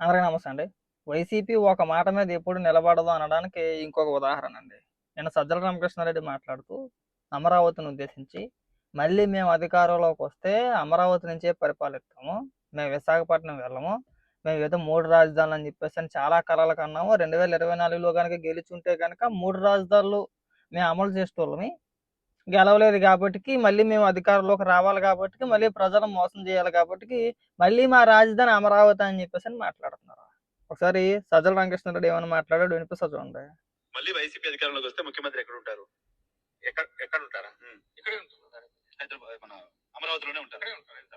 అందరికీ నమస్తే అండి. వైసీపీ ఒక మాట మీద ఎప్పుడు నిలబడదు అనడానికి ఇంకొక ఉదాహరణ అండి. నేను సజ్జల రామకృష్ణారెడ్డి మాట్లాడుతూ అమరావతిని ఉద్దేశించి మళ్ళీ మేము అధికారంలోకి వస్తే అమరావతి నుంచే పరిపాలిస్తాము మేము విశాఖపట్నం వెళ్ళము మేము ఏదో మూడు రాజధానులు అని చెప్పేసి అని చాలా కళలు కన్నాము. రెండు వేల ఇరవై నాలుగులో కనుక గెలుచుంటే కనుక మూడు రాజధానులు మేము అమలు చేసేటోళ్ళమి. గెలవలేదు కాబట్టి మళ్ళీ మేము అధికారంలోకి రావాలి కాబట్టి మళ్ళీ ప్రజలను మోసం చేయాలి కాబట్టి మళ్ళీ మా రాజధాని అమరావతి అని చెప్పేసి అని మాట్లాడుతున్నారు. ఒకసారి సజ్జల రామకృష్ణారెడ్డి ఏమైనా మాట్లాడాడు? వినిపిస్తా చూడండి. మళ్ళీ వైసీపీ అధికారంలోకి వస్తే ముఖ్యమంత్రి ఎక్కడ ఉంటారు? ఎక్కడ ఎక్కడ ఉంటారా. ఇక్కడే ఉంటారు. హైదరాబాద్ మన అమరావతిలోనే ఉంటారు.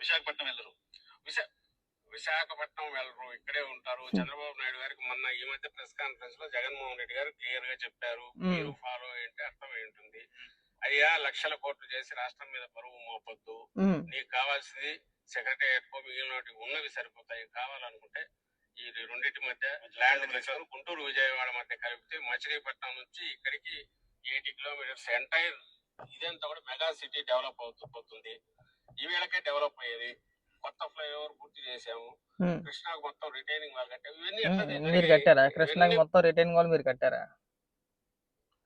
విశాఖపట్నం వెళ్ళరు. విశా విశాఖపట్నం వెళ్ళరు. ఇక్కడే ఉంటారు. చంద్రబాబు నాయుడు గారికి మొన్న ఈ మధ్య ప్రెస్ కాన్ఫరెన్స్లో జగన్మోహన్ రెడ్డి గారు క్లియర్గా చెప్పారు. మీరు ఫాలో అయ్యింటే అర్థం అయి ఉంటుంది అయ్యా లక్షల కోట్లు చేసి రాష్ట్రం మీద బరువు మోపొద్దు. నీకు కావాల్సింది సెక్రటేరియట్ కో మిగిలిన ఉన్నవి సరిపోతాయి. కావాలనుకుంటే ఈ రెండింటి మధ్య ల్యాండ్ రిజర్వ్ గుంటూరు విజయవాడ మధ్య కలిపితే మచిలీపట్నం నుంచి ఇక్కడికి ఎయిటీ కిలోమీటర్స్ ఎంటైర్ ఇదంతా కూడా మెగా సిటీ డెవలప్ అవుతూ పోతుంది. ఈ వేళకే డెవలప్ అయ్యేది. కొత్త ఫ్లైఓవర్ పూర్తి చేసాము ఉమ్. కృష్ణాకు మొత్తం రిటైనింగ్ వాళ్ళు కట్టాము. ఇవన్నీ మీరు? కట్టారా? కృష్ణకి మొత్తం రిటైన్ వాళ్ళు మీరు కట్టారా?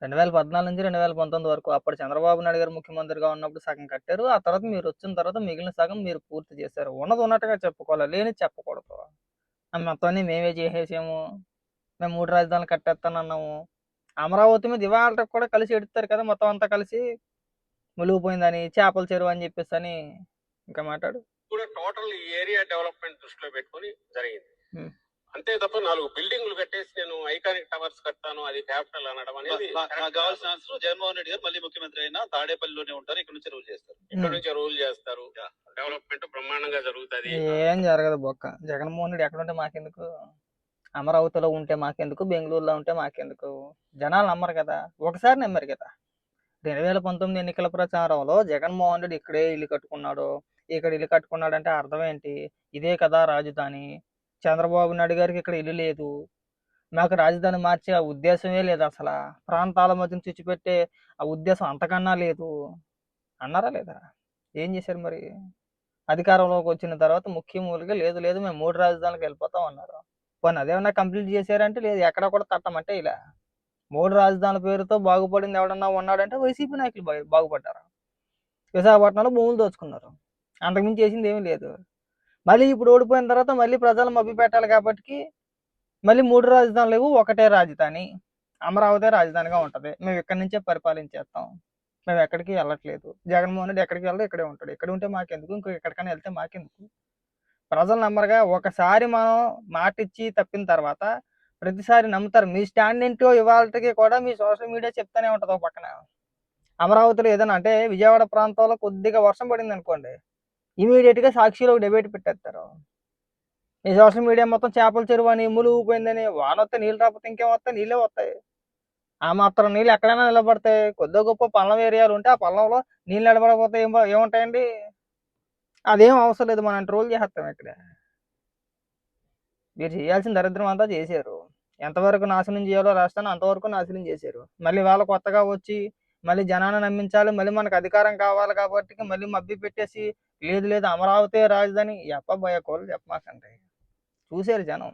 రెండు వేల పద్నాలుగు నుంచి రెండు వేల పంతొమ్మిది వరకు అప్పుడు చంద్రబాబు నాయుడు గారు ముఖ్యమంత్రిగా ఉన్నప్పుడు సగం కట్టారు. ఆ తర్వాత మీరు వచ్చిన తర్వాత మిగిలిన సగం మీరు పూర్తి చేశారు. ఉన్నది ఉన్నట్టుగా చెప్పుకోవాలి. లేని చెప్పకూడదు. ఆ మొత్తం అన్ని మేమే చేసేసాము. మేము మూడు రాజధానులు కట్టేస్తానన్నాము. అమరావతి మీద ఇవాళ కూడా కలిసి ఎడుతారు కదా మొత్తం అంతా కలిసి. మునిగిపోయిందని చేపల చెరువు అని చెప్పేసి అని ఇంకా మాట్లాడు. కూడా టోటల్ ఏరియా డెవలప్మెంట్ దృష్టిలో పెట్టుకొని జరిగింది. అంతే తప్ప నాలుగు బిల్డింగ్లు కట్టేసి నేను ఐకానిక్ టవర్స్ కడతాను అది క్యాపిటల్ అనడం అనేది నా- నాకు కావాల్సిన. ఆన్సర్ జగన్మోహన్ రెడ్డి గారు మళ్ళీ ముఖ్యమంత్రి అయినా తాడేపల్లిలోనే ఉంటారు ఇక్కడ నుంచి రూల్ చేస్తారు. ఇక్కడ నుంచి రూల్ చేస్తారు. డెవలప్మెంట్ బ్రహ్మాండంగా జరుగుతుంది. ఏం జరగదు బొక్క. జగన్మోహన్ రెడ్డి ఎక్కడ ఉంటే మాకెందుకు? అమరావతిలో ఉంటే మాకెందుకు? బెంగళూరులో ఉంటే మాకెందుకు? జనాలు నమ్మరు కదా. ఒకసారి నమ్మరు కదా. రెండు వేల పంతొమ్మిది ఎన్నికల ప్రచారంలో జగన్మోహన్ రెడ్డి ఇక్కడే ఇల్లు కట్టుకున్నాడు. ఇక్కడ ఇల్లు కట్టుకున్నాడు అంటే అర్థం ఏంటి? ఇదే కదా రాజధాని. చంద్రబాబు నాయుడు గారికి ఇక్కడ ఇల్లు లేదు. మాకు రాజధాని మార్చే ఆ ఉద్దేశమే లేదు అసలు. ప్రాంతాల మధ్య చుచ్చిపెట్టే ఆ ఉద్దేశం అంతకన్నా లేదు. అన్నారా లేదా? ఏం చేశారు మరి? అధికారంలోకి వచ్చిన తర్వాత ముఖ్యమూలిగా లేదు లేదు మేము మూడు రాజధానులకు వెళ్ళిపోతాం అన్నారు. పోనీ అదేమన్నా కంప్లీట్ చేశారంటే లేదు ఎక్కడ కూడా తట్టమంటే ఇలా. మూడు రాజధానుల పేరుతో బాగుపడింది ఎవడన్నా ఉన్నాడంటే వైసీపీ నాయకులు బాగుపడ్డారు. విశాఖపట్నంలో భూములు దోచుకున్నారు. అంతకుమించి చేసింది ఏమీ లేదు. మళ్ళీ ఇప్పుడు ఓడిపోయిన తర్వాత మళ్ళీ ప్రజలు మభ్య పెట్టాలి కాబట్టి మళ్ళీ మూడు రాజధానులు లేవు ఒకటే రాజధాని. అమరావతి రాజధానిగా ఉంటది. మేము ఇక్కడి నుంచే పరిపాలించేస్తాం. మేము ఎక్కడికి వెళ్ళట్లేదు. జగన్మోహన్ రెడ్డి ఎక్కడికి వెళ్ళదు ఇక్కడే ఉంటాడు. ఇక్కడ ఉంటే మాకెందుకు? ఇంకో ఎక్కడికైనా వెళ్తే మాకెందుకు? ప్రజలు నమ్మరుగా ఒకసారి మనం మాట ఇచ్చి తప్పిన తర్వాత ప్రతిసారి నమ్ముతారు. మీ స్టాండ్ ఏంటో ఇవాళకి కూడా మీ సోషల్ మీడియా చెప్తానే ఉంటుంది ఒక పక్కన. అమరావతిలో ఏదైనా అంటే విజయవాడ ప్రాంతంలో కొద్దిగా వర్షం పడింది అనుకోండి ఇమీడియట్గా సాక్షిలో డిబేట్ పెట్టేస్తారు. ఈ సోషల్ మీడియా మొత్తం చేపల చెరువు అని ములుగుపోయిందని వాన వస్తే నీళ్ళు రాకపోతే ఇంకేం వస్తాయి? నీళ్ళే వస్తాయి. ఆ మాత్రం నీళ్ళు ఎక్కడైనా నిలబడతాయి. కొద్దిగా గొప్ప పల్లం ఏరియాలు ఉంటే ఆ పల్లంలో నీళ్ళు నిలబడకపోతే ఏం ఏముంటాయండి? అదేం అవసరం లేదు. మనం ట్రోల్ చేస్తాం ఇక్కడ. మీరు చేయాల్సిన దరిద్రం అంతా చేశారు. ఎంతవరకు నాశనం చేయాలో రాష్ట్రాన్ని అంతవరకు నాశనం చేశారు. మళ్ళీ వాళ్ళు కొత్తగా వచ్చి మళ్ళీ జనాన్ని నమ్మించాలి మళ్ళీ మనకు అధికారం కావాలి కాబట్టి మళ్ళీ మబ్బి పెట్టేసి లేదు లేదు అమరావతి రాజధాని. ఎప్ప భయకోలు చెప్పమాకండి చూశారు జనం.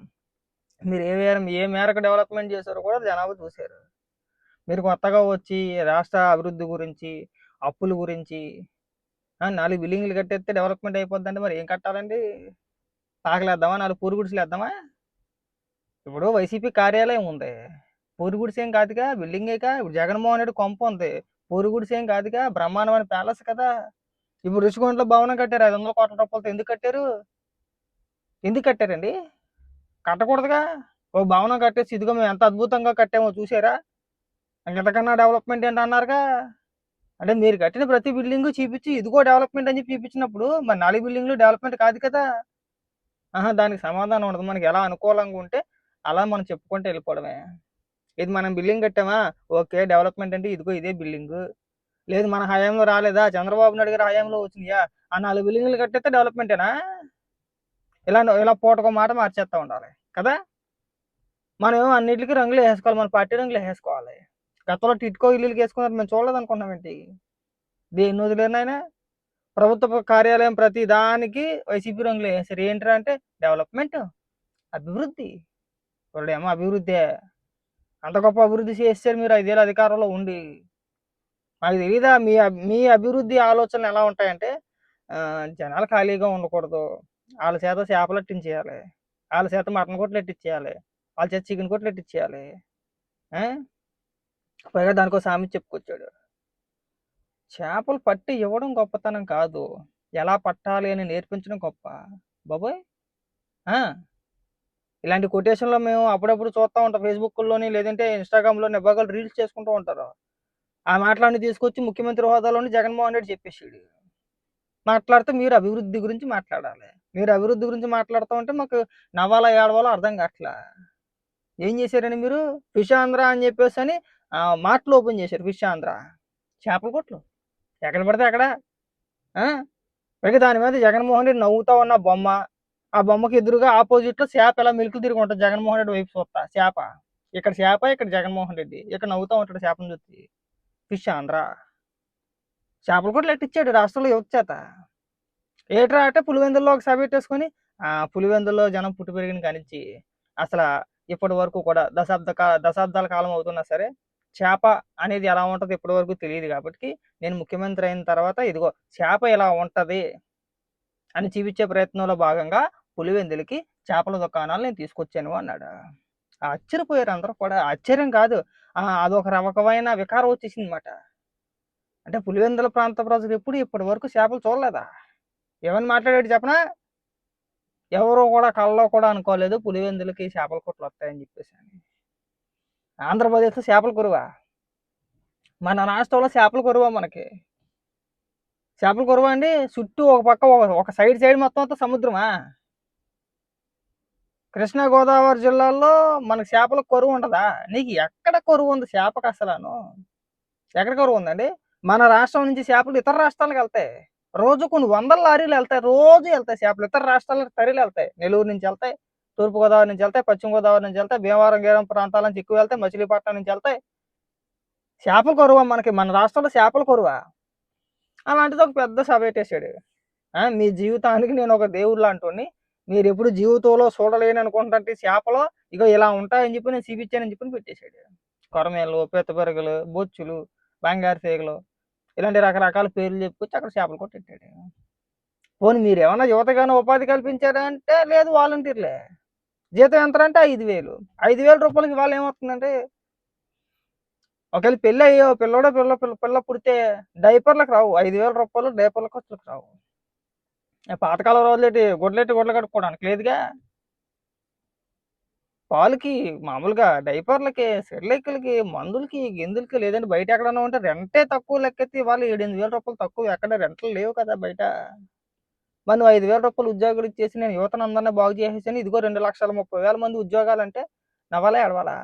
మీరు ఏ మేర ఏ మేరకు డెవలప్మెంట్ చేశారో కూడా జనాభా చూశారు. మీరు కొత్తగా వచ్చి రాష్ట్ర అభివృద్ధి గురించి అప్పుల గురించి నాలుగు బిల్డింగ్లు కట్టేస్తే డెవలప్మెంట్ అయిపోద్దంటే మరి ఏం కట్టాలండి? పాకలేద్దామా? నాలుగు పూరుగుడిసలు వేద్దామా ఇప్పుడు వైసీపీ కార్యాలయం ఉంది. పూరుగుడిసి ఏం కాదుగా బిల్డింగేగా? ఇప్పుడు జగన్మోహన్ రెడ్డి కొంప ఉంది. పూరుగుడిసి ఏం కాదుగా? బ్రహ్మాండమైన ప్యాలెస్ కదా? ఇప్పుడు రుషికొండలో భవనం కట్టారు. ఐదు వందల కోట్ల రూపాయలతో ఎందుకు కట్టారు? ఎందుకు కట్టారండి? కట్టకూడదుగా? ఓ భవనం కట్టేసి ఇదిగో మేము ఎంత అద్భుతంగా కట్టామో చూసారా ఇంతకన్నా డెవలప్మెంట్ ఏంటి అన్నారుగా? అంటే మీరు కట్టిన ప్రతి బిల్డింగ్ చూపించి ఇదిగో డెవలప్మెంట్ అని చెప్పి చూపించినప్పుడు మరి నాలుగు బిల్డింగ్లు డెవలప్మెంట్ కాదు కదా? ఆహా దానికి సమాధానం ఉండదు. మనకి ఎలా అనుకూలంగా ఉంటే అలా మనం చెప్పుకుంటూ వెళ్ళిపోవడమే. ఇది మనం బిల్డింగ్ కట్టామా? ఓకే డెవలప్మెంట్ అంటే ఇదిగో ఇదే బిల్డింగ్. లేదు మన హయాంలో రాలేదా? చంద్రబాబు నాయుడు గారి హయాంలో వచ్చినాయా? ఆ నాలుగు బిల్డింగ్లు కట్టేస్తే డెవలప్మెంటేనా? ఇలా ఇలా పూటకో మాట మార్చేస్తా ఉండాలి కదా? మనం అన్నిటికీ రంగులు వేసుకోవాలి మన పార్టీ రంగులు వేసుకోవాలి. గతంలో టిట్కో ఇల్లుకి వేసుకున్నారు మేము చూడలేదు అనుకున్నాం ఏంటి? దేన్ని వదిలేనాయన ప్రభుత్వ కార్యాలయం ప్రతి దానికి వైసీపీ రంగులు వేసారు. ఏంటంటే డెవలప్మెంట్? అభివృద్ధి. వాళ్ళేమో అభివృద్ధి. అంత గొప్ప అభివృద్ధి చేస్తారు మీరు ఐదేళ్ళ అధికారంలో ఉండి. నాకు తెలియదా మీ మీ అభివృద్ధి ఆలోచనలు ఎలా ఉంటాయంటే జనాలు ఖాళీగా ఉండకూడదు. వాళ్ళ చేత చేపలు ఎట్టించేయాలి వాళ్ళ చేత మటన్ కొట్లు ఎట్టించేయాలి వాళ్ళ చేత చికెన్ కొట్లు ఎట్టించేయాలి పైగా దానికో సామి చెప్పుకొచ్చాడు. చేపలు పట్టి ఇవ్వడం గొప్పతనం కాదు. ఎలా పట్టాలి అని నేర్పించడం గొప్ప. బాబోయ్! ఆ, ఇలాంటి కొటేషన్లో మేము అప్పుడప్పుడు చూస్తూ ఉంటాం. ఫేస్బుక్లోని లేదంటే ఇన్స్టాగ్రామ్లోని నెబ్బగలు రీల్స్ చేసుకుంటూ ఉంటారు. ఆ మాటలన్నీ తీసుకొచ్చి ముఖ్యమంత్రి హోదాలోని జగన్మోహన్ రెడ్డి చెప్పేసాడు మాట్లాడితే మీరు అభివృద్ధి గురించి మాట్లాడాలి. మీరు అభివృద్ధి గురించి మాట్లాడుతూ ఉంటే మాకు నవ్వాలా ఏడవాలో అర్థం కావట్లా ఏం చేశారని మీరు? ఫిషాంధ్ర ఆంధ్ర అని చెప్పేసి అని ఆ, మాటలు ఓపెన్ చేశారు ఫిషాంధ్ర ఆంధ్ర. చేపల కొట్లు. ఎక్కడ పడితే అక్కడ. ఆ? పైగా దాని మీద జగన్మోహన్ రెడ్డి నవ్వుతా ఉన్న బొమ్మ ఆ బొమ్మకి ఎదురుగా ఆపోజిట్లో చేప ఎలా మెలుకులు తిరిగి ఉంటుంది? జగన్మోహన్ రెడ్డి వైపు చూస్తా. చేప ఇక్కడ చేప ఇక్కడ జగన్మోహన్ రెడ్డి. ఇక్కడ నవ్వుతా ఉంటాడు చేపను చూసి. ఫిష్ ఆంధ్ర. చేపలు కూడా లెట్టిచ్చాడు రాష్ట్రంలో యువత చేత. ఏట్రా అంటే పులివెందుల్లో ఒక సభ పెట్టేసుకొని ఆ పులివెందుల్లో జనం పుట్టి పెరిగిన కానిచ్చి అసలు ఇప్పటి వరకు కూడా దశాబ్ద దశాబ్దాల కాలం అవుతున్నా సరే చేప అనేది ఎలా ఉంటుంది ఇప్పటి వరకు తెలియదు కాబట్టి నేను ముఖ్యమంత్రి అయిన తర్వాత ఇదిగో చేప ఇలా ఉంటది అని చూపించే ప్రయత్నంలో భాగంగా పులివెందులకి చేపల దుకాణాలు నేను తీసుకొచ్చాను అన్నాడు. ఆశ్చర్యపోయారు అందరూ కూడా ఆశ్చర్యం కాదు అదొక రకమైన వికారం వచ్చేసింది అనమాట అంటే పులివెందుల ప్రాంత ప్రజలు ఎప్పుడు ఇప్పటి వరకు చేపలు చూడలేదా? ఏమని మాట్లాడాడు చెప్పనా? ఎవరు కూడా కళ్ళలో కూడా అనుకోలేదు పులివెందులకి చేపల కొట్లు వస్తాయని చెప్పేసి అని. ఆంధ్రప్రదేశ్లో చేపల కురువా? మన రాష్ట్రంలో చేపల కురువా మనకి? చేపల కురువా అండి? చుట్టూ ఒక పక్క ఒక ఒక సైడ్ సైడ్ మొత్తం అంతా సముద్రమా? కృష్ణా గోదావరి జిల్లాలో మనకి చేపల కొరువు ఉంటుందా? నీకు ఎక్కడ కొరువు ఉంది చేపకు అసలు ఎక్కడ కొరువు ఉందండి? మన రాష్ట్రం నుంచి చేపలు ఇతర రాష్ట్రాలకు వెళ్తాయి. రోజు కొన్ని వందల లారీలు వెళ్తాయి. రోజు వెళ్తాయి చేపలు. ఇతర రాష్ట్రాలకు తరలి వెళ్తాయి. నెల్లూరు నుంచి వెళ్తాయి తూర్పు గోదావరి నుంచి వెళ్తాయి పశ్చిమ గోదావరి నుంచి వెళ్తాయి భీమవరం గీరం ప్రాంతాల నుంచి ఎక్కువ వెళ్తాయి మచిలీపట్నం నుంచి వెళ్తాయి. చేపల కొరువా మనకి? మన రాష్ట్రంలో చేపల కొరువా? అలాంటిది ఒక పెద్ద సభ పెట్టేశాడు. ఆ, మీ జీవితానికి నేను ఒక దేవుడు లాంటి మీరు ఎప్పుడు జీవితంలో చూడలేని అనుకుంటే చేపలు ఇగో ఇలా ఉంటాయని చెప్పి నేను చూపించానని చెప్పి పెట్టేశాడు. కొరమేలు పెత్తపెరుగులు బొచ్చులు బంగారు తీగలు ఇలాంటి రకరకాల పేర్లు చెప్పుకొచ్చి అక్కడ చేపలు కొట్టెట్టాడు. పోనీ మీరు ఏమన్నా యువతగానే ఉపాధి కల్పించారా అంటే లేదు వాలంటీర్లే. జీతం ఎంత అంటే ఐదు వేలు. ఐదు వేల రూపాయలకి వాళ్ళు ఏమవుతుందంటే ఒకవేళ పెళ్ళి అయ్యో పిల్లడో పిల్ల పిల్ల పిల్ల పుడితే డైపర్లకు రావు. ఐదు వేల రూపాయలు డైపర్ల ఖర్చులకు రావు. పాతకాలం రోజులేటి గుడ్లెట్టి గుడ్లు కట్టుకోవడానికి లేదుగా? పాలకి మామూలుగా డైపర్లకి సెర్లెక్కులకి మందులకి గిందులకి లేదంటే బయట ఎక్కడన్నా ఉంటే రెంటే తక్కువ లెక్కెత్తి వాళ్ళు ఏడెనిమిది వేల రూపాయలు తక్కువ ఎక్కడ రెంట్లు లేవు కదా బయట. మరి నువ్వు ఐదు వేల రూపాయలు ఉద్యోగాలు ఇచ్చేసి నేను యువతను అందరినీ బాగు చేసేసాను ఇదిగో రెండు లక్షల ముప్పై వేల మంది ఉద్యోగాలు అంటే నవ్వాలా ఎడవాలా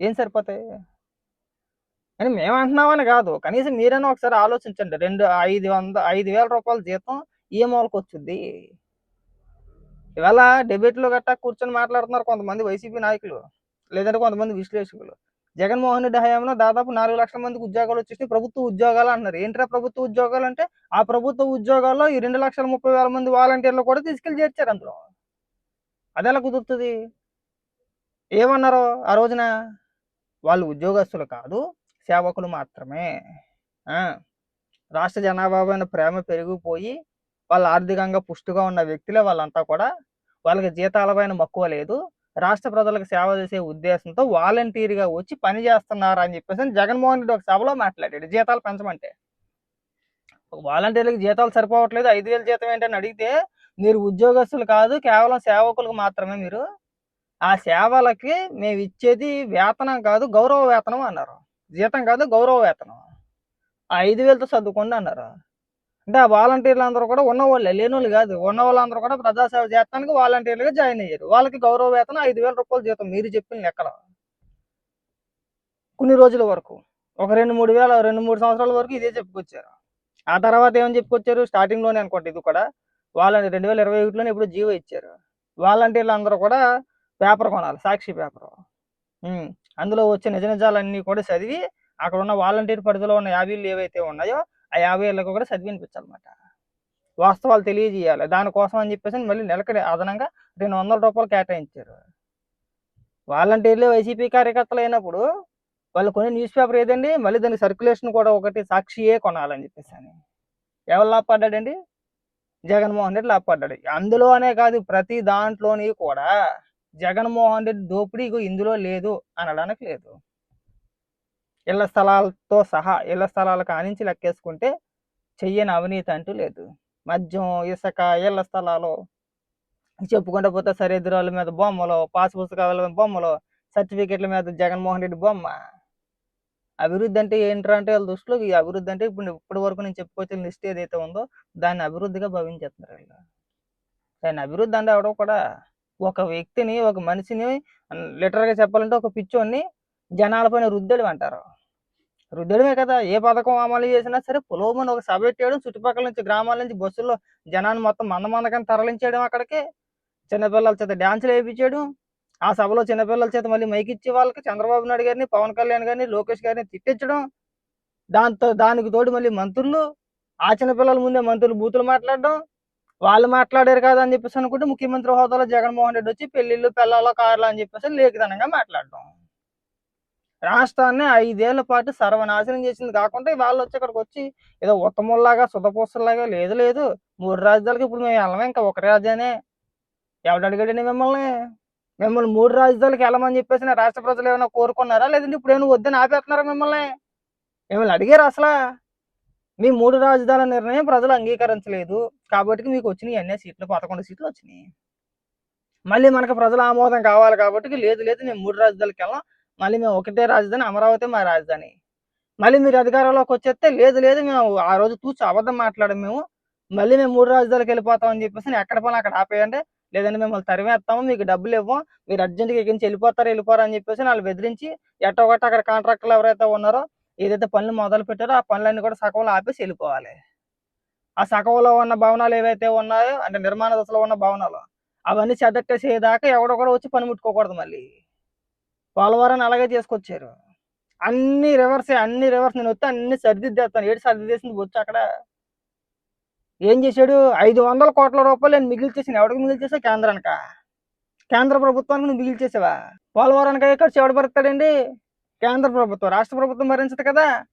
ఏం సరిపోతాయి? అని మేము అంటున్నామని కాదు. కనీసం మీరైనా ఒకసారి ఆలోచించండి. రెండు ఐదు వంద ఐదు వేల రూపాయల జీతం ఏ మూలకు వచ్చింది ఇవాళ డెబేట్లో గట్టా కూర్చొని మాట్లాడుతున్నారు కొంతమంది వైసీపీ నాయకులు లేదంటే కొంతమంది విశ్లేషకులు. జగన్మోహన్ రెడ్డి హయాంలో దాదాపు నాలుగు లక్షల మందికి ఉద్యోగాలు వచ్చేసి ప్రభుత్వ ఉద్యోగాలు అన్నారు ఏంట్రా ప్రభుత్వ ఉద్యోగాలు అంటే? ఆ ప్రభుత్వ ఉద్యోగాల్లో ఈ రెండు లక్షల ముప్పై వేల మంది వాలంటీర్లు కూడా తీసుకెళ్ళి చేర్చారు అందులో. అది ఎలా కుదురుతుంది? ఏమన్నారు ఆ రోజున? వాళ్ళు ఉద్యోగస్తులు కాదు సేవకులు మాత్రమే. ఆ, రాష్ట్ర జనాభా పైన ప్రేమ పెరిగిపోయి వాళ్ళు ఆర్థికంగా పుష్టిగా ఉన్న వ్యక్తులే వాళ్ళంతా కూడా వాళ్ళకి జీతాల పైన మక్కువ లేదు. రాష్ట్ర ప్రజలకు సేవ చేసే ఉద్దేశంతో వాలంటీర్గా వచ్చి పని చేస్తున్నారు అని చెప్పేసి జగన్మోహన్ రెడ్డి ఒక సభలో మాట్లాడాడు. జీతాలు పెంచమంటే. వాలంటీర్లకు జీతాలు సరిపోవట్లేదు. ఐదు వేలు జీతం ఏంటని అడిగితే మీరు ఉద్యోగస్తులు కాదు కేవలం సేవకులకు మాత్రమే మీరు. ఆ సేవలకి మేము ఇచ్చేది వేతనం కాదు గౌరవ వేతనం అన్నారు. జీతం కాదు గౌరవ వేతనం. ఆ ఐదు వేలతో సర్దుకోండి అన్నారు. అంటే ఆ వాలంటీర్లు అందరూ కూడా ఉన్నవాళ్ళే లేని వాళ్ళు కాదు. ఉన్న వాళ్ళందరూ కూడా ప్రజాసేవ చేస్తానికి వాలంటీర్లుగా జాయిన్ అయ్యారు. వాళ్ళకి గౌరవ వేతనం ఐదు వేల రూపాయలు జీతం. మీరు చెప్పిన లెక్కల కొన్ని రోజుల వరకు. ఒక రెండు మూడు వేల రెండు మూడు సంవత్సరాల వరకు ఇదే చెప్పుకొచ్చారు. ఆ తర్వాత ఏమని చెప్పుకొచ్చారు? స్టార్టింగ్లోనే అనుకోండి ఇది కూడా. వాళ్ళ రెండు వేల ఇరవై ఒకటిలోనే ఇప్పుడు జీవో ఇచ్చారు. వాలంటీర్లు అందరూ కూడా పేపర్ కొనాలి సాక్షి పేపర్. అందులో వచ్చే నిజ నిజాలన్నీ కూడా చదివి అక్కడ ఉన్న వాలంటీర్ పరిధిలో ఉన్న యాభీలు ఏవైతే ఉన్నాయో ఆ యాభై ఏళ్ళకు కూడా చదివినిపించాలన్నమాట. వాస్తవాలు తెలియజేయాలి. దానికోసం అని చెప్పేసి మళ్ళీ నెలకి అదనంగా రెండు వందల రూపాయలు కేటాయించారు. వాలంటీర్లు వైసీపీ కార్యకర్తలు అయినప్పుడు వాళ్ళు కొనే న్యూస్ పేపర్ ఏదండి? మళ్ళీ దానికి సర్క్యులేషన్ కూడా ఒకటి సాక్షియే కొనాలని చెప్పేసి అని. ఎవరు లాభపడ్డాడండి? జగన్మోహన్ రెడ్డి లాభపడ్డాడు. అందులోనే కాదు ప్రతి దాంట్లోని కూడా జగన్మోహన్ రెడ్డి దోపిడీ ఇందులో లేదు అనడానికి లేదు. ఇళ్ళ స్థలాలతో సహా ఇళ్ళ స్థలాల కానించి లెక్కేసుకుంటే చెయ్యని అవినీతి అంటూ లేదు. మద్యం ఇసుక ఇళ్ళ స్థలాలు చెప్పుకుంటూ పోతే సరిహద్దురాల మీద బొమ్మలు పాస్ పుస్తకాల మీద బొమ్మలు సర్టిఫికెట్ల మీద జగన్మోహన్ రెడ్డి బొమ్మ. అభివృద్ధి అంటే ఏంట్రా అంటే వాళ్ళ దృష్టిలో ఈ అభివృద్ధి అంటే ఇప్పుడు ఇప్పటి వరకు నేను చెప్పుకొచ్చిన లిస్ట్ ఏదైతే ఉందో దాన్ని అభివృద్ధిగా భావించేస్తున్నారు వీళ్ళు. దాన్ని అభివృద్ధి అంటే ఎవడో కూడా ఒక వ్యక్తిని ఒక మనిషిని లిటరల్గా చెప్పాలంటే ఒక పిచ్చోన్ని జనాలపైన రుద్దడం అంటారు. రుద్దడమే కదా ఏ పథకం అమలు చేసినా సరే పొలోమని ఒక సభ పెట్టేయడం చుట్టుపక్కల నుంచి గ్రామాల నుంచి బస్సుల్లో జనాన్ని మొత్తం మందమందకని తరలించేయడం అక్కడికి. చిన్నపిల్లల చేత డ్యాన్సులు వేయించేయడం ఆ సభలో చిన్నపిల్లల చేత మళ్ళీ మైక్ వాళ్ళకి చంద్రబాబు నాయుడు గారిని పవన్ కళ్యాణ్ గారిని లోకేష్ గారిని తిట్టించడం దాంతో దానికి తోడు మళ్ళీ మంత్రులు ఆ చిన్నపిల్లల ముందే మంత్రులు బూతులు మాట్లాడడం వాళ్ళు మాట్లాడారు కదా అని చెప్పేసి అనుకుంటే ముఖ్యమంత్రి హోదాలో జగన్మోహన్ రెడ్డి వచ్చి పెళ్ళిళ్ళు పిల్లలు కార్లు అని చెప్పేసి లేఖితనంగా మాట్లాడడం. రాష్ట్రాన్ని ఐదేళ్ళ పాటు సర్వనాశనం చేసింది కాకుండా వాళ్ళు వచ్చి ఇక్కడికి వచ్చి ఏదో ఉత్తముల్లాగా సుధపూసల్లాగా లేదు లేదు. మూడు రాజధానులకి ఇప్పుడు మేము వెళ్ళమే ఇంకా ఒక రాజధానే. ఎవడు అడిగాడండి మిమ్మల్ని? మిమ్మల్ని మూడు రాజధానులకు వెళ్ళమని చెప్పేసి రాష్ట్ర ప్రజలు ఏమైనా కోరుకున్నారా? లేదంటే ఇప్పుడు ఏమైనా వద్దని ఆపేస్తున్నారా మిమ్మల్ని? మిమ్మల్ని అడిగారు అసలా? మీ మూడు రాజధానుల నిర్ణయం ప్రజలు అంగీకరించలేదు. కాబట్టి మీకు వచ్చినాయి అన్ని సీట్లు పదకొండు సీట్లు వచ్చినాయి. మళ్ళీ మనకు ప్రజల ఆమోదం కావాలి కాబట్టి లేదు లేదు. మేము మూడు రాజధానులకు వెళ్ళాం. మళ్ళీ మేము ఒకటే రాజధాని అమరావతి మా రాజధాని. మళ్ళీ మీరు అధికారంలోకి వచ్చేస్తే లేదు లేదు మేము ఆ రోజు తూచి అబద్ధం మాట్లాడము మేము. మళ్ళీ మేము మూడు రాజధానికి వెళ్ళిపోతాం అని చెప్పేసి నేను ఎక్కడ పని అక్కడ ఆపేయండి. లేదంటే మిమ్మల్ని తరిమేస్తాము మీకు డబ్బులు ఇవ్వం మీరు అర్జెంట్గా ఇక్కడి నుంచి వెళ్ళిపోతారు వెళ్ళిపోరు అని చెప్పేసి వాళ్ళు బెదిరించి ఎట్టో ఒకటి అక్కడ కాంట్రాక్టర్లు ఎవరైతే ఉన్నారో ఏదైతే పనులు మొదలు పెట్టారో ఆ పనులన్నీ కూడా సగంలో ఆపేసి వెళ్ళిపోవాలి. ఆ సగంలో ఉన్న భవనాలు ఏవైతే ఉన్నాయో అంటే నిర్మాణ దశలో ఉన్న భవనాలు అవన్నీ చెదట్టేసేదాకా ఎవడో కూడా వచ్చి పని ముట్టుకోకూడదు మళ్ళీ. పోలవరాన్ని అలాగే చేసుకొచ్చారు. అన్ని రివర్స్ అన్ని రివర్స్ నేను వస్తే అన్ని సర్దిద్దేస్తాను. ఏడు సరిదిద్దేసింది వచ్చి అక్కడ ఏం చేశాడు? ఐదు వందల కోట్ల రూపాయలు నేను మిగిల్చేసాను ఎవడికి మిగిలిచేసా కేంద్రానిక? కేంద్ర ప్రభుత్వానికి నువ్వు మిగిలిచేసావా పోలవరానికి అయ్యే ఖర్చు ఎవడు భరిస్తాడండి? కేంద్ర ప్రభుత్వం. రాష్ట్ర ప్రభుత్వం భరించదు కదా.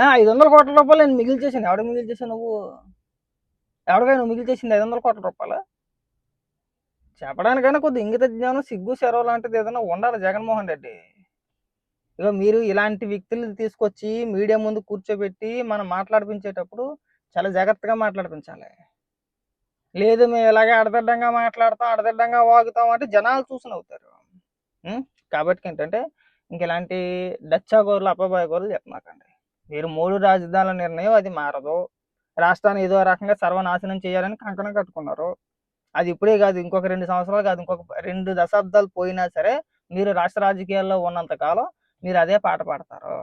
ఆ, ఐదు వందల కోట్ల రూపాయలు నేను మిగిలిచేసాను ఎవడికి మిగిలిచేసావు నువ్వు? ఎవడికైనా నువ్వు మిగిలిచేసింది ఐదు వందల కోట్ల రూపాయలు? చెప్పడానికైనా కొద్ది ఇంగిత జ్ఞానం సిగ్గు సెరవు లాంటిది ఏదైనా ఉండాలి జగన్మోహన్ రెడ్డి. ఇక మీరు ఇలాంటి వ్యక్తులు తీసుకొచ్చి మీడియా ముందు కూర్చోబెట్టి మనం మాట్లాడిపించేటప్పుడు చాలా జాగ్రత్తగా మాట్లాడిపించాలి. లేదు మేము ఇలాగే అడదడ్డంగా మాట్లాడతాం అడదడ్డంగా వాగుతాం అంటే జనాలు చూసి నవ్వుతారు. కాబట్టి ఏంటంటే ఇంక ఇలాంటి డచ్చా గోర్లు అప్పబాయ గోర్లు చెప్పమాకండి మీరు మూడు రాజధానుల నిర్ణయం అది మారదు. రాష్ట్రాన్ని ఏదో రకంగా సర్వనాశనం చేయాలని కంకణం కట్టుకున్నారు. అది ఇప్పుడే కాదు ఇంకొక రెండు సంవత్సరాలు కాదు ఇంకొక రెండు దశాబ్దాలు పోయినా సరే మీరు రాష్ట్ర రాజకీయాల్లో ఉన్నంత కాలం మీరు అదే పాట పాడతారు.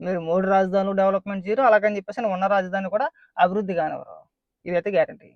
మీరు మూడు రాజధానులు డెవలప్మెంట్ చేయరు అలాగని చెప్పేసి ఉన్న రాజధాని కూడా అభివృద్ధి కానివ్వరు. ఇదైతే గ్యారంటీ.